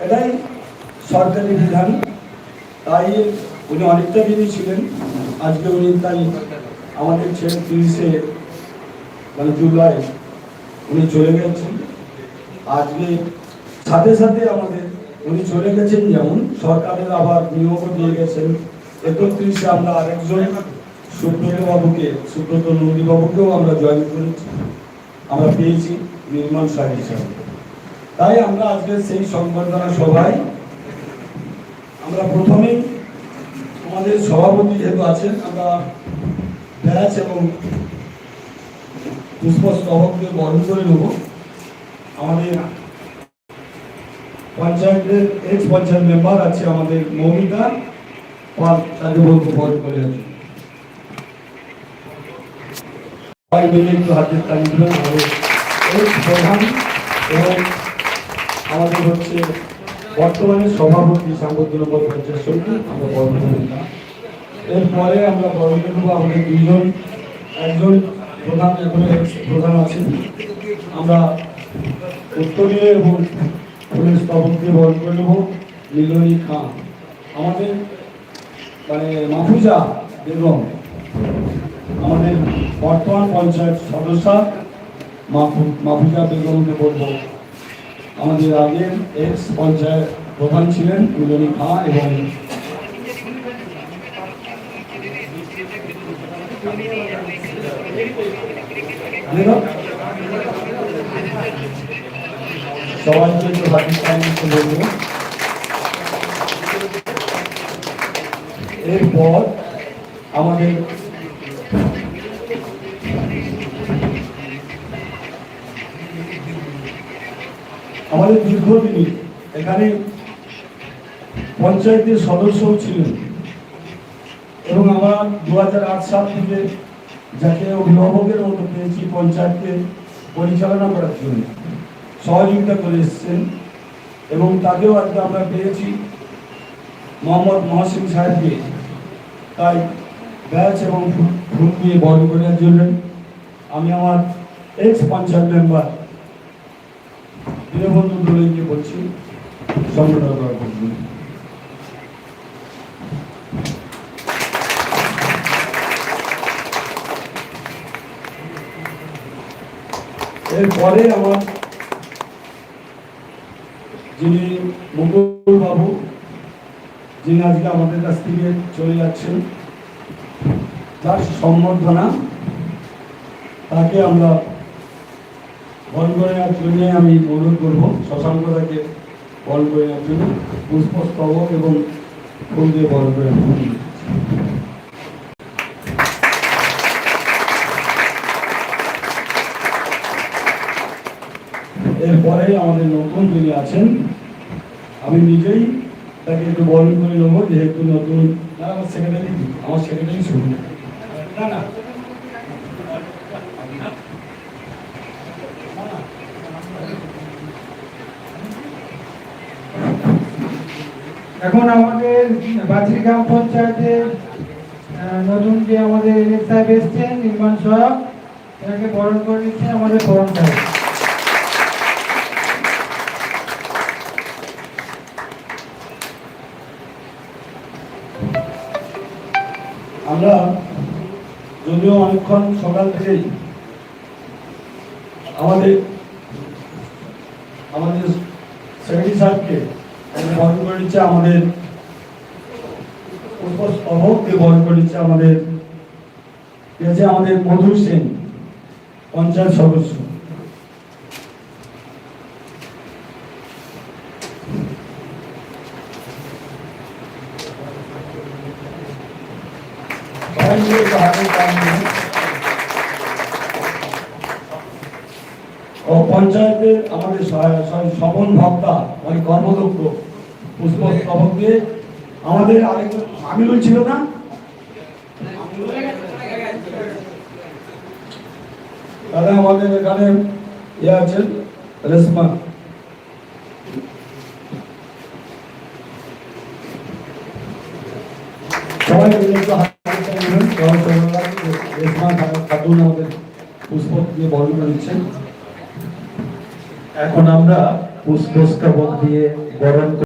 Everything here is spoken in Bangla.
এটাই সরকারি বিধান। তাই উনি অনেকটা দিনই ছিলেন। আজকে উনি তাই আমাদের ছেলে তিরিশে মানে জুলাই উনি চলে গেছেন। আজকে সাথে সাথে আমাদের উনি চলে গেছেন যেমন, সরকারের আবার নিয়োগও দিয়ে গেছেন। একত্রিশে আমরা আরেকজন সুব্রত বাবুকে সুব্রত নন্দী বাবুকেও আমরা জয়েন করেছি। আমরা পেয়েছি নির্মাণ সাহেব হিসাবে। তাই আমরা আজকে সেই সংবর্ধনা সভায় আমরা প্রথমেই আমাদের সভাপতি যেহেতু আছেন, আমরা ব্যাচ এবং পুষ্পস্তবককে বরণ করে নেব। আমাদের পঞ্চায়েতের এক্স পঞ্চায়েত মেম্বার আছে আমাদের মৌমিতা পাল, তাকে বলব বরণ করে আছে একটু হাতের তালি দিলাম আমাদের ex প্রধান এবং আমাদের হচ্ছে বর্তমানে সভাপতি সাংগঠনিক পঞ্চায়েত সমিতি, আমরা বরণ এরপরে আমরা করে আমাদের দুইজন, একজন প্রধান এখন প্রধান আছেন। আমরা উত্তরীয় এবং পুলিশ স্তবককে বরণ করে নেব মিলনী খান। আমাদের মানে মাফুজা বেগম, আমাদের বর্তমান পঞ্চায়েত সদস্য মাহফুজা বেগমকে বলব। আমাদের আগের এক্স পঞ্চায়েত প্রধান ছিলেন মিলনী খাঁ এবং সবাইকে একটু পাকিস্তান এরপর আমাদের আমাদের দীর্ঘদিনই এখানে পঞ্চায়েতের সদস্যও ছিলেন এবং আমরা দু হাজার আট সাল থেকে যাকে অভিভাবকের মতো পেয়েছি পঞ্চায়েতকে পরিচালনা করার জন্য সহযোগিতা করে এসেছেন এবং তাকেও আজকে আমরা পেয়েছি মোহাম্মদ মহসিন সাহেবকে তাই ব্যাচ এবং ফুল দিয়ে বরণ করার জন্য। আমি আমার এক্স পঞ্চায়েত মেম্বার দীনবন্ধু দোলইকে বলছি এরপরে আমার যিনি মুকুল বাবু যিনি আজকে আমাদের কাছ থেকে চলে যাচ্ছেন, তার সম্বর্ধনা, তাকে আমরা বল করে নেওয়ার আমি অনুরোধ করব শশাঙ্ক তাকে বল করে জন্য পুষ্পস্তবক এবং ফুল দিয়ে বল করে এরপরে আমাদের নতুন যিনি আছেন, আমি নিজেই তাকে একটু বরণ করে নেব, যেহেতু নতুন, না, আমার সেক্রেটারি আমার সেক্রেটারি শুরু না না। এখন আমাদের বাছির গ্রাম পঞ্চায়েতের নতুন যে আমাদের এলএস সাহেব এসছেন, নির্মাণ সহায়ক। এটাকে বরণ করে নিচ্ছেন আমাদের বরণ সাহেব আমরা যদিও অনেকক্ষণ সকাল থেকেই আমাদের আমাদের সেক্রেটারি সাহেবকে বরণ করে নিচ্ছে আমাদের অভবকে বরণ করে নিচ্ছে আমাদের আমাদের মধু সেন, পঞ্চায়েত সদস্য। ও পঞ্চায়েতের আমাদের স- স- স্বপন ভক্তা মানে কর্মদক্ষ পুষ্প স্তবক দিয়ে আমাদের আরেকজন আমিরুল ছিল না দাদা আমাদের এখানে ইয়ে আছেন, রেশমা সবাই মিলে একটু হাত তালি দিবেন। সবাই সবাই রেশমা খাতুন আমাদের পুষ্প দিয়ে বরণ করে দিচ্ছেন এখন আমরা পুষ্পস্তবক দিয়ে বরণ করে